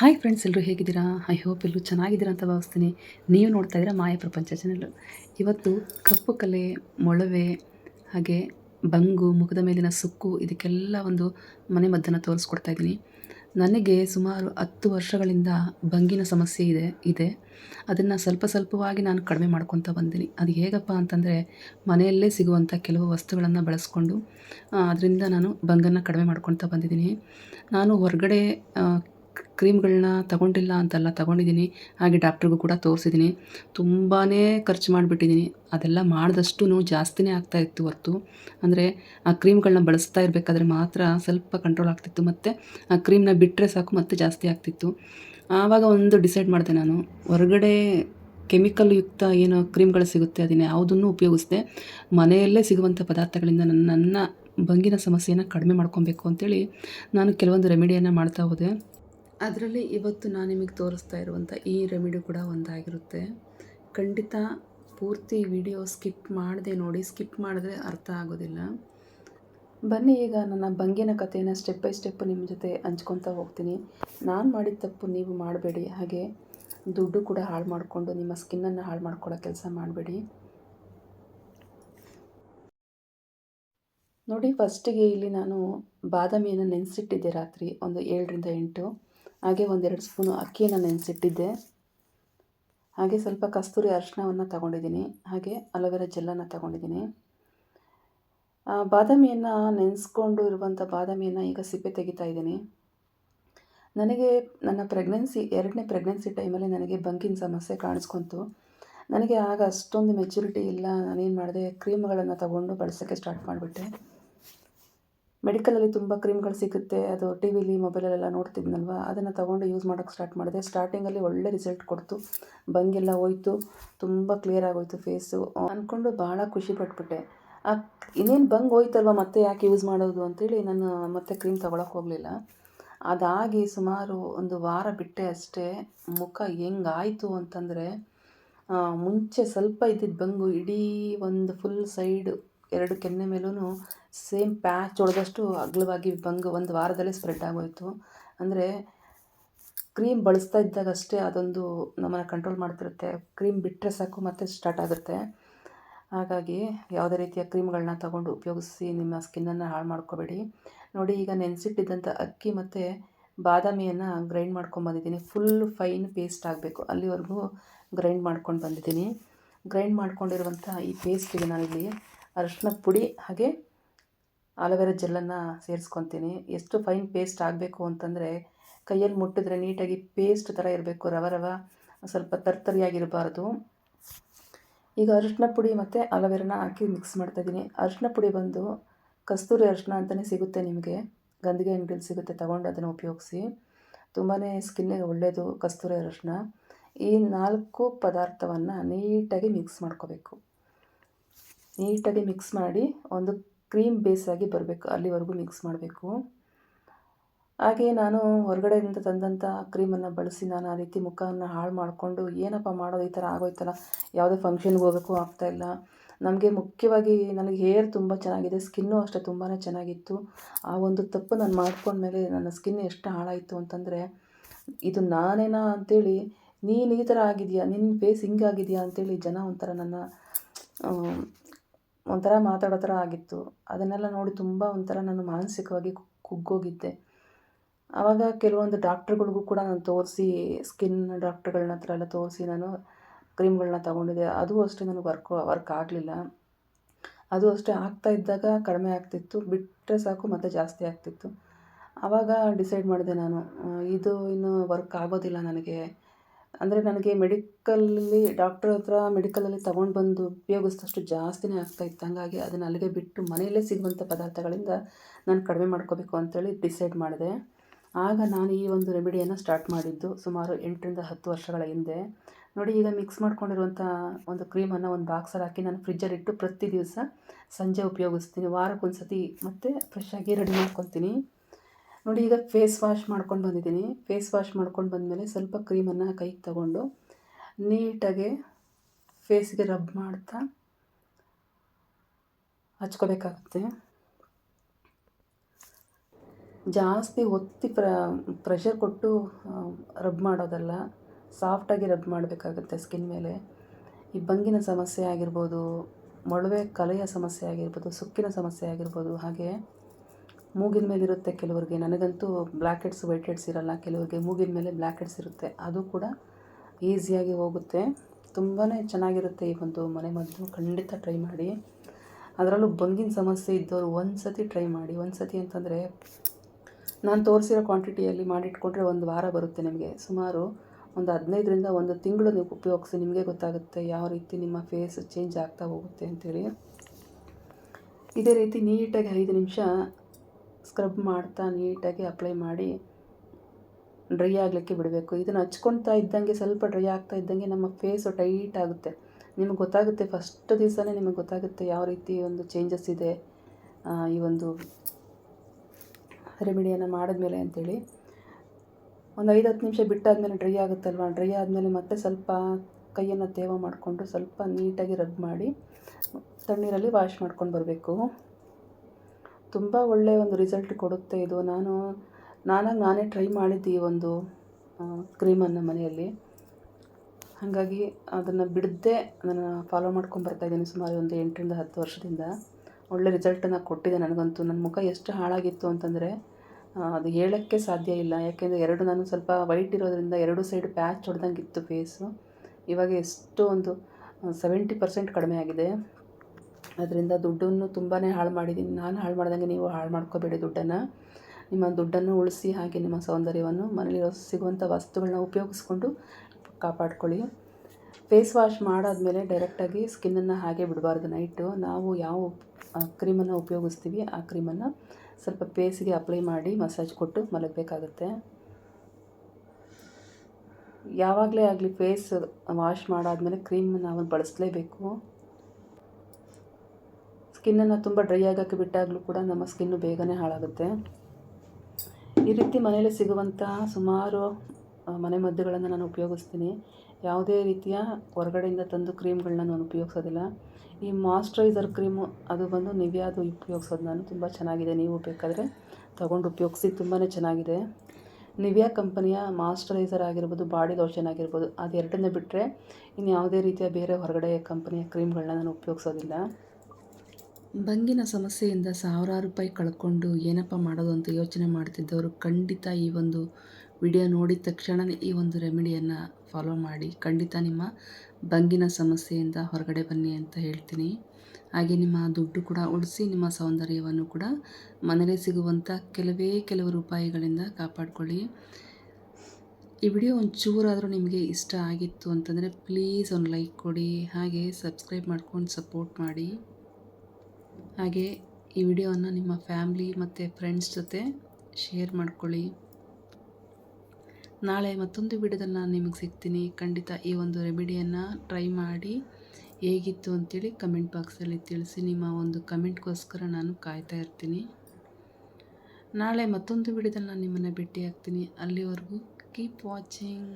Hi friends ಎಲ್ಲರೂ ಹೇಗಿದ್ದೀರಾ? I hope ಎಲ್ಲರೂ ಚೆನ್ನಾಗಿದ್ದೀರಾ ಅಂತ ಭಾವಿಸ್ತೀನಿ. ನೀವು ನೋಡ್ತಾ ಇದ್ದೀರಾ ಮಾಯ ಪ್ರಪಂಚ ಚಾನಲ್ ಇವತ್ತು ಕಪ್ಪು ಕಲೆ, ಮೊಳವೆ, ಹಾಗೆ ಬಂಗು, ಮುಖದ ಮೇಲಿನ ಸುಕ್ಕು, ಇದಕ್ಕೆಲ್ಲ ಒಂದು ಮನೆ ಮದ್ದನ್ನು ತೋರಿಸ್ಕೊಡ್ತಾ ಇದ್ದೀನಿ. ನನಗೆ ಸುಮಾರು ಹತ್ತು ವರ್ಷಗಳಿಂದ ಬಂಗಿನ ಸಮಸ್ಯೆ ಇದೆ ಇದೆ. ಅದನ್ನು ಸ್ವಲ್ಪ ಸ್ವಲ್ಪವಾಗಿ ನಾನು ಕಡಿಮೆ ಮಾಡ್ಕೊತಾ ಬಂದೀನಿ. ಅದು ಹೇಗಪ್ಪ ಅಂತಂದರೆ, ಮನೆಯಲ್ಲೇ ಸಿಗುವಂಥ ಕೆಲವು ವಸ್ತುಗಳನ್ನು ಬಳಸ್ಕೊಂಡು ಅದರಿಂದ ನಾನು ಬಂಗನ್ನು ಕಡಿಮೆ ಮಾಡ್ಕೊತ ಬಂದಿದ್ದೀನಿ. ನಾನು ಹೊರಗಡೆ ಕ್ರೀಮ್ಗಳನ್ನ ತಗೊಂಡಿಲ್ಲ ಅಂತಲ್ಲ, ತಗೊಂಡಿದ್ದೀನಿ. ಹಾಗೆ ಡಾಕ್ಟ್ರಿಗೂ ಕೂಡ ತೋರಿಸಿದ್ದೀನಿ. ತುಂಬಾ ಖರ್ಚು ಮಾಡಿಬಿಟ್ಟಿದ್ದೀನಿ. ಅದೆಲ್ಲ ಮಾಡಿದಷ್ಟು ಜಾಸ್ತಿನೇ ಆಗ್ತಾಯಿತ್ತು ಹೊರ್ತು. ಅಂದರೆ ಆ ಕ್ರೀಮ್ಗಳನ್ನ ಬಳಸ್ತಾ ಇರಬೇಕಾದ್ರೆ ಮಾತ್ರ ಸ್ವಲ್ಪ ಕಂಟ್ರೋಲ್ ಆಗ್ತಿತ್ತು. ಮತ್ತು ಆ ಕ್ರೀಮ್ನ ಬಿಟ್ಟರೆ ಸಾಕು, ಮತ್ತೆ ಜಾಸ್ತಿ ಆಗ್ತಿತ್ತು. ಆವಾಗ ಒಂದು ಡಿಸೈಡ್ ಮಾಡಿದೆ ನಾನು. ಹೊರಗಡೆ ಕೆಮಿಕಲ್ ಯುಕ್ತ ಏನು ಕ್ರೀಮ್ಗಳು ಸಿಗುತ್ತೆ, ಅದನ್ನು ಯಾವುದನ್ನು ಉಪಯೋಗಿಸಿದೆ ಮನೆಯಲ್ಲೇ ಸಿಗುವಂಥ ಪದಾರ್ಥಗಳಿಂದ ನನ್ನ ನನ್ನ ಬಂಗಿನ ಸಮಸ್ಯೆಯನ್ನು ಕಡಿಮೆ ಮಾಡ್ಕೊಬೇಕು ಅಂತೇಳಿ ನಾನು ಕೆಲವೊಂದು ರೆಮಿಡಿಯನ್ನು ಮಾಡ್ತಾ ಹೋದೆ. ಅದರಲ್ಲಿ ಇವತ್ತು ನಾನು ನಿಮಗೆ ತೋರಿಸ್ತಾ ಇರುವಂಥ ಈ ರೆಮಿಡಿ ಕೂಡ ಒಂದಾಗಿರುತ್ತೆ. ಖಂಡಿತ ಪೂರ್ತಿ ವಿಡಿಯೋ ಸ್ಕಿಪ್ ಮಾಡದೆ ನೋಡಿ, ಸ್ಕಿಪ್ ಮಾಡಿದ್ರೆ ಅರ್ಥ ಆಗೋದಿಲ್ಲ. ಬನ್ನಿ ಈಗ ನನ್ನ ಬಂಗಿನ ಕಥೆಯನ್ನು ಸ್ಟೆಪ್ ಬೈ ಸ್ಟೆಪ್ ನಿಮ್ಮ ಜೊತೆ ಹಂಚ್ಕೊತಾ ಹೋಗ್ತೀನಿ. ನಾನು ಮಾಡಿದ ತಪ್ಪು ನೀವು ಮಾಡಬೇಡಿ. ಹಾಗೆ ದುಡ್ಡು ಕೂಡ ಹಾಳು ಮಾಡಿಕೊಂಡು ನಿಮ್ಮ ಸ್ಕಿನ್ನನ್ನು ಹಾಳು ಮಾಡ್ಕೊಳ್ಳೋ ಕೆಲಸ ಮಾಡಬೇಡಿ. ನೋಡಿ ಫಸ್ಟಿಗೆ ಇಲ್ಲಿ ನಾನು ಬಾದಾಮಿಯನ್ನು ನೆನೆಸಿಟ್ಟಿದ್ದೆ ರಾತ್ರಿ ಒಂದು ಏಳರಿಂದ ಎಂಟು. ಹಾಗೆ ಒಂದೆರಡು ಸ್ಪೂನು ಅಕ್ಕಿಯನ್ನು ನೆನೆಸಿಟ್ಟಿದ್ದೆ. ಹಾಗೆ ಸ್ವಲ್ಪ ಕಸ್ತೂರಿ ಅರಿಶಿಣವನ್ನು ತಗೊಂಡಿದ್ದೀನಿ. ಹಾಗೆ ಅಲೋವೆರಾ ಜೆಲ್ಲನ್ನು ತಗೊಂಡಿದ್ದೀನಿ. ಬಾದಾಮಿಯನ್ನು ನೆನೆಸ್ಕೊಂಡು ಇರುವಂಥ ಬಾದಾಮಿಯನ್ನು ಈಗ ಸಿಪ್ಪೆ ತೆಗಿತಾ ಇದ್ದೀನಿ. ನನಗೆ ನನ್ನ ಪ್ರೆಗ್ನೆನ್ಸಿ, ಎರಡನೇ ಪ್ರೆಗ್ನೆನ್ಸಿ ಟೈಮಲ್ಲಿ ನನಗೆ ಬಂಕಿನ ಸಮಸ್ಯೆ ಕಾಣಿಸ್ಕೊಂತು. ನನಗೆ ಆಗ ಅಷ್ಟೊಂದು ಮೆಚುರಿಟಿ ಇಲ್ಲ. ನಾನೇನು ಮಾಡಿದೆ? ಕ್ರೀಮ್ಗಳನ್ನು ತಗೊಂಡು ಬಳಸೋಕ್ಕೆ ಸ್ಟಾರ್ಟ್ ಮಾಡಿಬಿಟ್ಟೆ. ಮೆಡಿಕಲಲ್ಲಿ ತುಂಬ ಕ್ರೀಮ್ಗಳು ಸಿಗುತ್ತೆ. ಅದು ಟಿ ವಿಲಿ ಮೊಬೈಲಲ್ಲೆಲ್ಲ ನೋಡ್ತಿದ್ನಲ್ವ? ಅದನ್ನು ತೊಗೊಂಡು ಯೂಸ್ ಮಾಡೋಕ್ಕೆ ಸ್ಟಾರ್ಟ್ ಮಾಡಿದೆ. ಸ್ಟಾರ್ಟಿಂಗಲ್ಲಿ ಒಳ್ಳೆ ರಿಸಲ್ಟ್ ಕೊಡ್ತು. ಬಂಗೆಲ್ಲ ಹೋಯ್ತು. ತುಂಬ ಕ್ಲಿಯರ್ ಆಗೋಯ್ತು ಫೇಸು. ಅಂದ್ಕೊಂಡು ಭಾಳ ಖುಷಿ ಪಟ್ಬಿಟ್ಟೆ. ಇನ್ನೇನು ಬಂಗ್ ಹೋಯ್ತಲ್ವ ಮತ್ತೆ ಯಾಕೆ ಯೂಸ್ ಮಾಡೋದು ಅಂತೇಳಿ ನಾನು ಮತ್ತೆ ಕ್ರೀಮ್ ತೊಗೊಳಕ್ಕೆ ಹೋಗಲಿಲ್ಲ. ಅದಾಗಿ ಸುಮಾರು ಒಂದು ವಾರ ಬಿಟ್ಟೆ ಅಷ್ಟೇ. ಮುಖ ಹೆಂಗಾಯಿತು ಅಂತಂದರೆ ಮುಂಚೆ ಸ್ವಲ್ಪ ಇದ್ದಿದ್ದು ಬಂಗು ಇಡೀ ಒಂದು ಫುಲ್ ಸೈಡು ಎರಡು ಕೆನ್ನೆ ಮೇಲೂ ಸೇಮ್ ಪ್ಯಾಚ್ ಹೊಡೆದಷ್ಟು ಅಗಲವಾಗಿ ಬಂಗ್ ಒಂದು ವಾರದಲ್ಲೇ ಸ್ಪ್ರೆಡ್ ಆಗೋಯಿತು. ಅಂದರೆ ಕ್ರೀಮ್ ಬಳಸ್ತಾ ಇದ್ದಾಗ ಅಷ್ಟೇ ಅದೊಂದು ನಮ್ಮನ್ನು ಕಂಟ್ರೋಲ್ ಮಾಡ್ತಿರುತ್ತೆ. ಕ್ರೀಮ್ ಬಿಟ್ಟರೆ ಸಾಕು, ಮತ್ತೆ ಸ್ಟಾರ್ಟ್ ಆಗುತ್ತೆ. ಹಾಗಾಗಿ ಯಾವುದೇ ರೀತಿಯ ಕ್ರೀಮ್ಗಳನ್ನ ತಗೊಂಡು ಉಪಯೋಗಿಸಿ ನಿಮ್ಮ ಸ್ಕಿನ್ನನ್ನು ಹಾಳು ಮಾಡ್ಕೋಬೇಡಿ. ನೋಡಿ, ಈಗ ನೆನೆಸಿಟ್ಟಿದ್ದಂಥ ಅಕ್ಕಿ ಮತ್ತು ಬಾದಾಮಿಯನ್ನು ಗ್ರೈಂಡ್ ಮಾಡ್ಕೊಂಬಂದಿದ್ದೀನಿ ಫುಲ್ ಫೈನ್ ಪೇಸ್ಟ್ ಆಗಬೇಕು. ಅಲ್ಲಿವರೆಗೂ ಗ್ರೈಂಡ್ ಮಾಡ್ಕೊಂಡು ಬಂದಿದ್ದೀನಿ. ಗ್ರೈಂಡ್ ಮಾಡ್ಕೊಂಡಿರುವಂಥ ಈ ಪೇಸ್ಟಿಗೆ ನಾನಿಲ್ಲಿ ಅರಶಿನ ಪುಡಿ ಹಾಗೆ ಆಲೋವೆರಾ ಜೆಲ್ಲನ್ನು ಸೇರಿಸ್ಕೊತೀನಿ. ಎಷ್ಟು ಫೈನ್ ಪೇಸ್ಟ್ ಆಗಬೇಕು ಅಂತಂದರೆ ಕೈಯಲ್ಲಿ ಮುಟ್ಟಿದ್ರೆ ನೀಟಾಗಿ ಪೇಸ್ಟ್ ಥರ ಇರಬೇಕು, ರವ ರವ, ಸ್ವಲ್ಪ ತರ್ತರಿಯಾಗಿರಬಾರ್ದು. ಈಗ ಅರಿಶಿನ ಪುಡಿ ಮತ್ತು ಆಲೋವೆರಾನ ಹಾಕಿ ಮಿಕ್ಸ್ ಮಾಡ್ತಾಯಿದ್ದೀನಿ ಅರಿಶಿನ ಪುಡಿ ಬಂದು ಕಸ್ತೂರಿ ಅರಿಶಿನ ಅಂತಲೇ ಸಿಗುತ್ತೆ ನಿಮಗೆ. ಗಂದಿಗೆ ಅಂಗಡಿಯಲ್ಲಿ ಸಿಗುತ್ತೆ, ತೊಗೊಂಡು ಅದನ್ನು ಉಪಯೋಗಿಸಿ. ತುಂಬಾ ಸ್ಕಿನ್ನಿಗೆ ಒಳ್ಳೆಯದು ಕಸ್ತೂರಿ ಅರಿಶಿನ. ಈ ನಾಲ್ಕು ಪದಾರ್ಥವನ್ನು ನೀಟಾಗಿ ಮಿಕ್ಸ್ ಮಾಡ್ಕೋಬೇಕು. ನೀಟಾಗಿ ಮಿಕ್ಸ್ ಮಾಡಿ ಒಂದು ಕ್ರೀಮ್ ಬೇಸಾಗಿ ಬರಬೇಕು, ಅಲ್ಲಿವರೆಗೂ ಮಿಕ್ಸ್ ಮಾಡಬೇಕು. ಹಾಗೆ ನಾನು ಹೊರಗಡೆಯಿಂದ ತಂದಂಥ ಕ್ರೀಮನ್ನು ಬಳಸಿ ನಾನು ಆ ರೀತಿ ಮುಖವನ್ನು ಹಾಳು ಮಾಡಿಕೊಂಡು ಏನಪ್ಪ ಮಾಡೋದು ಈ ಥರ ಆಗೋಯ್ತಲ್ಲ, ಯಾವುದೇ ಫಂಕ್ಷನ್ಗೆ ಹೋಗೋಕ್ಕೂ ಆಗ್ತಾಯಿಲ್ಲ ನಮಗೆ ಮುಖ್ಯವಾಗಿ ನನಗೆ ಹೇರ್ ತುಂಬ ಚೆನ್ನಾಗಿದೆ ಸ್ಕಿನ್ನು ಅಷ್ಟೇ ತುಂಬಾ ಚೆನ್ನಾಗಿತ್ತು. ಆ ಒಂದು ತಪ್ಪು ನಾನು ಮಾಡ್ಕೊಂಡ್ಮೇಲೆ ನನ್ನ ಸ್ಕಿನ್ ಎಷ್ಟು ಹಾಳಾಯಿತು ಅಂತಂದರೆ, ಇದು ನಾನೇನಾ ಅಂಥೇಳಿ ನೀನು ಈ ಥರ ಆಗಿದೆಯಾ ನಿನ್ನ ಫೇಸ್ ಹಿಂಗಾಗಿದೆಯಾ ಅಂಥೇಳಿ ಜನ ಒಂಥರ ನನ್ನ ಒಂಥರ ಮಾತಾಡೋ ಥರ ಆಗಿತ್ತು. ಅದನ್ನೆಲ್ಲ ನೋಡಿ ತುಂಬ ಒಂಥರ ನಾನು ಮಾನಸಿಕವಾಗಿ ಕುಗ್ಗೋಗಿದ್ದೆ. ಆವಾಗ ಕೆಲವೊಂದು ಡಾಕ್ಟ್ರುಗಳಿಗೂ ಕೂಡ ನಾನು ತೋರಿಸಿ, ಸ್ಕಿನ್ ಡಾಕ್ಟ್ರುಗಳನ್ನ ಹತ್ರ ಎಲ್ಲ ತೋರಿಸಿ ನಾನು ಕ್ರೀಮ್ಗಳನ್ನ ತಗೊಂಡಿದ್ದೆ. ಅದು ಅಷ್ಟೇ ನನಗೆ ವರ್ಕ್ ವರ್ಕ್ ಆಗಲಿಲ್ಲ. ಅದು ಅಷ್ಟೇ ಆಗ್ತಾ ಇದ್ದಾಗ ಕಡಿಮೆ ಆಗ್ತಿತ್ತು. ಬಿಟ್ಟರೆ ಸಾಕು ಮತ್ತೆ ಜಾಸ್ತಿ ಆಗ್ತಿತ್ತು. ಆವಾಗ ಡಿಸೈಡ್ ಮಾಡಿದೆ ನಾನು, ಇದು ಇನ್ನು ವರ್ಕ್ ಆಗೋದಿಲ್ಲ ನನಗೆ. ಅಂದರೆ ನನಗೆ ಮೆಡಿಕಲಲ್ಲಿ ಡಾಕ್ಟ್ರ್ ಹತ್ರ ಮೆಡಿಕಲಲ್ಲಿ ತೊಗೊಂಡು ಬಂದು ಉಪಯೋಗಿಸಿದಷ್ಟು ಜಾಸ್ತಿನೇ ಆಗ್ತಾ ಇತ್ತು ಹಾಗಾಗಿ ಅದನ್ನು ಅಲ್ಲಿಗೆ ಬಿಟ್ಟು ಮನೆಯಲ್ಲೇ ಸಿಗುವಂಥ ಪದಾರ್ಥಗಳಿಂದ ನಾನು ಕಡಿಮೆ ಮಾಡ್ಕೋಬೇಕು ಅಂತೇಳಿ ಡಿಸೈಡ್ ಮಾಡಿದೆ. ಆಗ ನಾನು ಈ ಒಂದು ರೆಮಿಡಿಯನ್ನು ಸ್ಟಾರ್ಟ್ ಮಾಡಿದ್ದು ಸುಮಾರು ಎಂಟರಿಂದ ಹತ್ತು ವರ್ಷಗಳ ಹಿಂದೆ. ನೋಡಿ, ಈಗ ಮಿಕ್ಸ್ ಮಾಡ್ಕೊಂಡಿರುವಂಥ ಒಂದು ಕ್ರೀಮನ್ನು ಒಂದು ಬಾಕ್ಸಲ್ಲಿ ಹಾಕಿ ನಾನು ಫ್ರಿಜ್ಜಲ್ಲಿಟ್ಟು ಪ್ರತಿ ದಿವಸ ಸಂಜೆ ಉಪಯೋಗಿಸ್ತೀನಿ ವಾರಕ್ಕೊಂದು ಸತಿ ಮತ್ತು ಆಗಿ ರೆಡಿ ಮಾಡ್ಕೊತೀನಿ. ನೋಡಿ ಈಗ ಫೇಸ್ ವಾಶ್ ಮಾಡ್ಕೊಂಡು ಬಂದಿದ್ದೀನಿ. ಫೇಸ್ ವಾಶ್ ಮಾಡ್ಕೊಂಡು ಬಂದಮೇಲೆ ಸ್ವಲ್ಪ ಕ್ರೀಮನ್ನು ಕೈಗೆ ತಗೊಂಡು ನೀಟಾಗಿ ಫೇಸ್ಗೆ ರಬ್ ಮಾಡ್ತಾ ಹಚ್ಕೋಬೇಕಾಗುತ್ತೆ. ಜಾಸ್ತಿ ಒತ್ತಿ ಪ್ರ ಪ್ರೆಷರ್ ಕೊಟ್ಟು ರಬ್ ಮಾಡೋದಲ್ಲ ಸಾಫ್ಟಾಗಿ ರಬ್ ಮಾಡಬೇಕಾಗುತ್ತೆ ಸ್ಕಿನ್ ಮೇಲೆ. ಈ ಬಂಗಿನ ಸಮಸ್ಯೆ ಆಗಿರ್ಬೋದು, ಮೊಳವೆ ಕಲೆಯ ಸಮಸ್ಯೆ ಆಗಿರ್ಬೋದು, ಸುಕ್ಕಿನ ಸಮಸ್ಯೆ ಆಗಿರ್ಬೋದು, ಹಾಗೆ ಮೂಗಿನ ಮೇಲೆ ಇರುತ್ತೆ ಕೆಲವರಿಗೆ. ನನಗಂತೂ ಬ್ಲ್ಯಾಕ್ ಹೆಡ್ಸ್ ವೈಟ್ ಹೆಡ್ಸ್ ಇರಲ್ಲ. ಕೆಲವರಿಗೆ ಮೂಗಿನ ಮೇಲೆ ಬ್ಲ್ಯಾಕ್ ಹೆಡ್ಸ್ ಇರುತ್ತೆ. ಅದು ಕೂಡ ಈಸಿಯಾಗಿ ಹೋಗುತ್ತೆ. ತುಂಬಾ ಚೆನ್ನಾಗಿರುತ್ತೆ ಈ ಒಂದು ಮನೆಮದ್ದು ಖಂಡಿತ ಟ್ರೈ ಮಾಡಿ. ಅದರಲ್ಲೂ ಬಂಗಿನ ಸಮಸ್ಯೆ ಇದ್ದವರು ಒಂದು ಸತಿ ಟ್ರೈ ಮಾಡಿ. ಒಂದು ಸತಿ ಅಂತಂದರೆ, ನಾನು ತೋರಿಸಿರೋ ಕ್ವಾಂಟಿಟಿಯಲ್ಲಿ ಮಾಡಿಟ್ಕೊಂಡ್ರೆ ಒಂದು ವಾರ ಬರುತ್ತೆ ನಿಮಗೆ. ಸುಮಾರು ಒಂದು ಹದಿನೈದರಿಂದ ಒಂದು ತಿಂಗಳು ನೀವು ಉಪಯೋಗಿಸಿ ನಿಮಗೆ ಗೊತ್ತಾಗುತ್ತೆ ಯಾವ ರೀತಿ ನಿಮ್ಮ ಫೇಸ್ ಚೇಂಜ್ ಆಗ್ತಾ ಹೋಗುತ್ತೆ ಅಂಥೇಳಿ ಇದೇ ರೀತಿ ನೀಟಾಗಿ ಐದು ನಿಮಿಷ ಸ್ಕ್ರಬ್ ಮಾಡ್ತಾ ನೀಟಾಗಿ ಅಪ್ಲೈ ಮಾಡಿ ಡ್ರೈ ಆಗಲಿಕ್ಕೆ ಬಿಡಬೇಕು. ಇದನ್ನು ಹಚ್ಕೊಳ್ತಾ ಇದ್ದಂಗೆ ಸ್ವಲ್ಪ ಡ್ರೈ ಆಗ್ತಾ ಇದ್ದಂಗೆ ನಮ್ಮ ಫೇಸು ಟೈಟ್ ಆಗುತ್ತೆ. ನಿಮಗೆ ಗೊತ್ತಾಗುತ್ತೆ ಫಸ್ಟ್ ದಿವಸನೇ ನಿಮಗೆ ಗೊತ್ತಾಗುತ್ತೆ ಯಾವ ರೀತಿ ಒಂದು ಚೇಂಜಸ್ ಇದೆ ಈ ಒಂದು ರೆಮಿಡಿಯನ್ನು ಮಾಡಿದ್ಮೇಲೆ ಅಂಥೇಳಿ ಒಂದು ಐದು ಹತ್ತು ನಿಮಿಷ ಬಿಟ್ಟಾದ್ಮೇಲೆ ಡ್ರೈ ಆಗುತ್ತಲ್ವ? ಡ್ರೈ ಆದಮೇಲೆ ಮತ್ತೆ ಸ್ವಲ್ಪ ಕೈಯನ್ನು ತೇವ ಮಾಡಿಕೊಂಡು ಸ್ವಲ್ಪ ನೀಟಾಗಿ ರಬ್ ಮಾಡಿ ತಣ್ಣೀರಲ್ಲಿ ವಾಶ್ ಮಾಡ್ಕೊಂಡು ಬರಬೇಕು. ತುಂಬ ಒಳ್ಳೆಯ ಒಂದು ರಿಸಲ್ಟ್ ಕೊಡುತ್ತೆ ಇದು. ನಾನು, ನಾನಾಗಿ ನಾನೇ ಟ್ರೈ ಮಾಡಿದ್ದು ಈ ಒಂದು ಕ್ರೀಮನ್ನು ಮನೆಯಲ್ಲಿ. ಹಾಗಾಗಿ ಅದನ್ನು ಬಿಡದೆ ಅದನ್ನು ಫಾಲೋ ಮಾಡ್ಕೊಂಡು ಬರ್ತಾಯಿದ್ದೀನಿ ಸುಮಾರು ಒಂದು ಎಂಟರಿಂದ ಹತ್ತು ವರ್ಷದಿಂದ. ಒಳ್ಳೆ ರಿಸಲ್ಟನ್ನು ಕೊಟ್ಟಿದೆ ನನಗಂತೂ. ನನ್ನ ಮುಖ ಎಷ್ಟು ಹಾಳಾಗಿತ್ತು ಅಂತಂದರೆ ಅದು ಹೇಳೋಕ್ಕೆ ಸಾಧ್ಯ ಇಲ್ಲ. ಯಾಕೆಂದರೆ ಎರಡು ನಾನು ಸ್ವಲ್ಪ ವೈಟ್ ಇರೋದರಿಂದ ಎರಡು ಸೈಡ್ ಪ್ಯಾಚ್ ಹೊಡೆದಂಗೆ ಇತ್ತು ಫೇಸು ಇವಾಗ ಎಷ್ಟು ಒಂದು ಸೆವೆಂಟಿ ಪರ್ಸೆಂಟ್ ಕಡಿಮೆ ಆಗಿದೆ. ಅದರಿಂದ ದುಡ್ಡನ್ನು ತುಂಬಾ ಹಾಳು ಮಾಡಿದ್ದೀನಿ ನಾನು ಹಾಳು ಮಾಡ್ದಂಗೆ ನೀವು ಹಾಳು ಮಾಡ್ಕೋಬೇಡಿ ದುಡ್ಡನ್ನು. ನಿಮ್ಮ ದುಡ್ಡನ್ನು ಉಳಿಸಿ ಹಾಗೆ ನಿಮ್ಮ ಸೌಂದರ್ಯವನ್ನು ಮನೇಲಿರೋ ಸಿಗುವಂಥ ವಸ್ತುಗಳನ್ನ ಉಪಯೋಗಿಸ್ಕೊಂಡು ಕಾಪಾಡ್ಕೊಳ್ಳಿ. ಫೇಸ್ ವಾಶ್ ಮಾಡಾದಮೇಲೆ ಡೈರೆಕ್ಟಾಗಿ ಸ್ಕಿನ್ನನ್ನು ಹಾಗೆ ಬಿಡಬಾರ್ದು ನೈಟು. ನಾವು ಯಾವ ಕ್ರೀಮನ್ನು ಉಪಯೋಗಿಸ್ತೀವಿ, ಆ ಕ್ರೀಮನ್ನು ಸ್ವಲ್ಪ ಪೇಸಿಗೆ ಅಪ್ಲೈ ಮಾಡಿ ಮಸಾಜ್ ಕೊಟ್ಟು ಮಲಗಬೇಕಾಗುತ್ತೆ. ಯಾವಾಗಲೇ ಆಗಲಿ ಫೇಸ್ ವಾಶ್ ಮಾಡಾದಮೇಲೆ ಕ್ರೀಮ್ ನಾವು ಬಳಸಲೇಬೇಕು. ಸ್ಕಿನ್ನನ್ನು ತುಂಬ ಡ್ರೈ ಆಗೋಕ್ಕೆ ಬಿಟ್ಟಾಗಲೂ ಕೂಡ ನಮ್ಮ ಸ್ಕಿನ್ನು ಬೇಗನೆ ಹಾಳಾಗುತ್ತೆ. ಈ ರೀತಿ ಮನೆಯಲ್ಲಿ ಸಿಗುವಂತಹ ಸುಮಾರು ಮನೆಮದ್ದುಗಳನ್ನು ನಾನು ಉಪಯೋಗಿಸ್ತೀನಿ. ಯಾವುದೇ ರೀತಿಯ ಹೊರಗಡೆಯಿಂದ ತಂದು ಕ್ರೀಮ್ಗಳನ್ನ ನಾನು ಉಪಯೋಗಿಸೋದಿಲ್ಲ. ಈ ಮಾಯ್ಶ್ಚರೈಸರ್ ಕ್ರೀಮು ಅದು ಬಂದು ನಿವ್ಯಾದು ಉಪಯೋಗಿಸೋದು ನಾನು. ತುಂಬ ಚೆನ್ನಾಗಿದೆ. ನೀವು ಬೇಕಾದರೆ ತೊಗೊಂಡು ಉಪಯೋಗಿಸಿ ತುಂಬಾ ಚೆನ್ನಾಗಿದೆ. ನಿವ್ಯಾ ಕಂಪನಿಯ ಮಾಯ್ಶ್ಚರೈಸರ್ ಆಗಿರ್ಬೋದು, ಬಾಡಿ ಲೋಷನ್ ಆಗಿರ್ಬೋದು ಅದೆರಡನ್ನ ಬಿಟ್ಟರೆ ಇನ್ನು ಯಾವುದೇ ರೀತಿಯ ಬೇರೆ ಹೊರಗಡೆ ಕಂಪನಿಯ ಕ್ರೀಮ್ಗಳನ್ನ ನಾನು ಉಪಯೋಗಿಸೋದಿಲ್ಲ. ಬಂಗಿನ ಸಮಸ್ಯೆಯಿಂದ ಸಾವಿರಾರು ರೂಪಾಯಿ ಕಳ್ಕೊಂಡು ಏನಪ್ಪ ಮಾಡೋದು ಅಂತ ಯೋಚನೆ ಮಾಡ್ತಿದ್ದವರು ಖಂಡಿತ ಈ ಒಂದು ವಿಡಿಯೋ ನೋಡಿದ ತಕ್ಷಣ ಈ ಒಂದು ರೆಮಿಡಿಯನ್ನು ಫಾಲೋ ಮಾಡಿ. ಖಂಡಿತ ನಿಮ್ಮ ಬಂಗಿನ ಸಮಸ್ಯೆಯಿಂದ ಹೊರಗಡೆ ಬನ್ನಿ ಅಂತ ಹೇಳ್ತೀನಿ. ಹಾಗೆ ನಿಮ್ಮ ದುಡ್ಡು ಕೂಡ ಉಳಿಸಿ, ನಿಮ್ಮ ಸೌಂದರ್ಯವನ್ನು ಕೂಡ ಮನೇಲಿ ಸಿಗುವಂಥ ಕೆಲವೇ ಕೆಲವು ರೂಪಾಯಿಗಳಿಂದ ಕಾಪಾಡಿಕೊಳ್ಳಿ. ಈ ವಿಡಿಯೋ ಒಂಚೂರಾದರೂ ನಿಮಗೆ ಇಷ್ಟ ಆಗಿತ್ತು ಅಂತಂದರೆ ಪ್ಲೀಸ್ ಒಂದು ಲೈಕ್ ಕೊಡಿ, ಹಾಗೆ ಸಬ್ಸ್ಕ್ರೈಬ್ ಮಾಡ್ಕೊಂಡು ಸಪೋರ್ಟ್ ಮಾಡಿ. ಹಾಗೆ ಈ ವಿಡಿಯೋವನ್ನು ನಿಮ್ಮ ಫ್ಯಾಮ್ಲಿ ಮತ್ತು ಫ್ರೆಂಡ್ಸ್ ಜೊತೆ ಶೇರ್ ಮಾಡ್ಕೊಳ್ಳಿ. ನಾಳೆ ಮತ್ತೊಂದು ವಿಡಿಯೋದಲ್ಲಿ ನಾನು ನಿಮಗೆ ಸಿಗ್ತೀನಿ. ಖಂಡಿತ ಈ ಒಂದು ರೆಮಿಡಿಯನ್ನು ಟ್ರೈ ಮಾಡಿ. ಹೇಗಿತ್ತು ಅಂತೇಳಿ ಕಮೆಂಟ್ ಬಾಕ್ಸಲ್ಲಿ ತಿಳಿಸಿ. ನಿಮ್ಮ ಒಂದು ಕಮೆಂಟ್ಗೋಸ್ಕರ ನಾನು ಕಾಯ್ತಾ ಇರ್ತೀನಿ. ನಾಳೆ ಮತ್ತೊಂದು ವಿಡಿಯೋದಲ್ಲಿ ನಾನು ನಿಮ್ಮನ್ನು ಭೇಟಿ ಆಗ್ತೀನಿ ಅಲ್ಲಿವರೆಗೂ ಕೀಪ್ ವಾಚಿಂಗ್